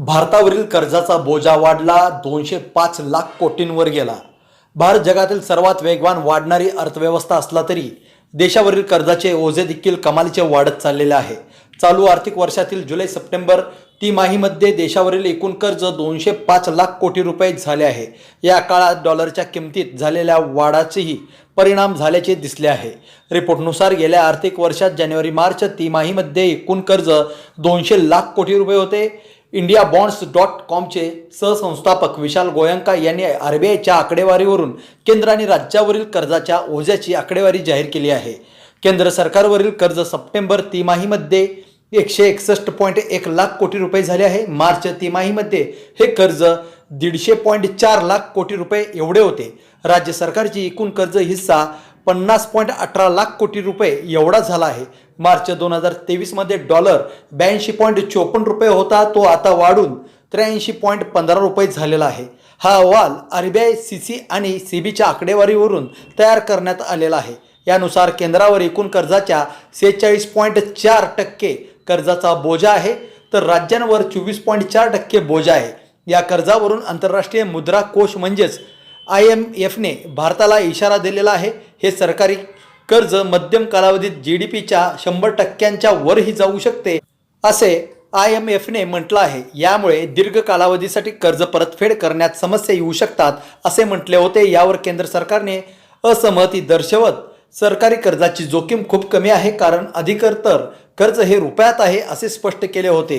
भारतावरील कर्जाचा बोजा वाढला दोनशे पाच लाख कोटींवर गेला. भारत जगातील सर्वात वेगवान वाढणारी अर्थव्यवस्था असला तरी देशावरील कर्जाचे ओझे देखील कमालीचे वाढत चाललेले आहे. चालू आर्थिक वर्षातील जुलै सप्टेंबर तिमाहीमध्ये देशावरील एकूण कर्ज दोनशे पाच लाख कोटी रुपये झाले आहे. या काळात डॉलरच्या किमतीत झालेल्या वाढाचेही परिणाम झाल्याचे दिसले आहे. रिपोर्टनुसार गेल्या आर्थिक वर्षात जानेवारी मार्च तिमाहीमध्ये एकूण कर्ज दोनशे लाख कोटी रुपये होते. इंडिया बॉन्ड्स डॉट कॉमचे सहसंस्थापक विशाल गोयंका यांनी आर बी आयच्या आकडेवारीवरून केंद्र आणि राज्यावरील कर्जाच्या ओझ्याची आकडेवारी जाहीर केली आहे. केंद्र सरकारवरील कर्ज सप्टेंबर तिमाहीमध्ये एकशे एकसष्ट पॉईंट एक लाख कोटी रुपये झाले आहे. मार्च तिमाहीमध्ये हे कर्ज दीडशे पॉईंट चार लाख कोटी रुपये एवढे होते. राज्य सरकारची एकूण कर्ज हिस्सा पन्नास पॉईंट अठरा लाख कोटी रुपये एवढा झाला आहे. मार्च दोन हजार तेवीसमध्ये डॉलर ब्याऐंशी पॉईंट चोपन्न रुपये होता तो आता वाढून त्र्याऐंशी पॉईंट पंधरा रुपये झालेला आहे. हा अहवाल R B I C C आणि सी बीच्या आकडेवारीवरून तयार करण्यात आलेला आहे. यानुसार केंद्रावर एकूण कर्जाच्या सेहेचाळीस पॉईंट चार टक्के कर्जाचा बोजा आहे तर राज्यांवर चोवीस पॉईंट चार टक्के बोजा आहे. या कर्जावरून आंतरराष्ट्रीय मुद्रा कोष म्हणजेच आय एम एफने भारताला इशारा दिलेला आहे. हे सरकारी कर्ज मध्यम कालावधीत जी डी पीच्या शंभर टक्क्यांच्या वरही जाऊ शकते असे आय एम एफने म्हटलं आहे. यामुळे दीर्घ कालावधीसाठी कर्ज परतफेड करण्यात समस्या येऊ शकतात असे म्हटले होते. यावर केंद्र सरकारने असहमती दर्शवत सरकारी कर्जाची जोखीम खूप कमी आहे कारण अधिकतर कर्ज हे रुपयात आहे असे स्पष्ट केले होते.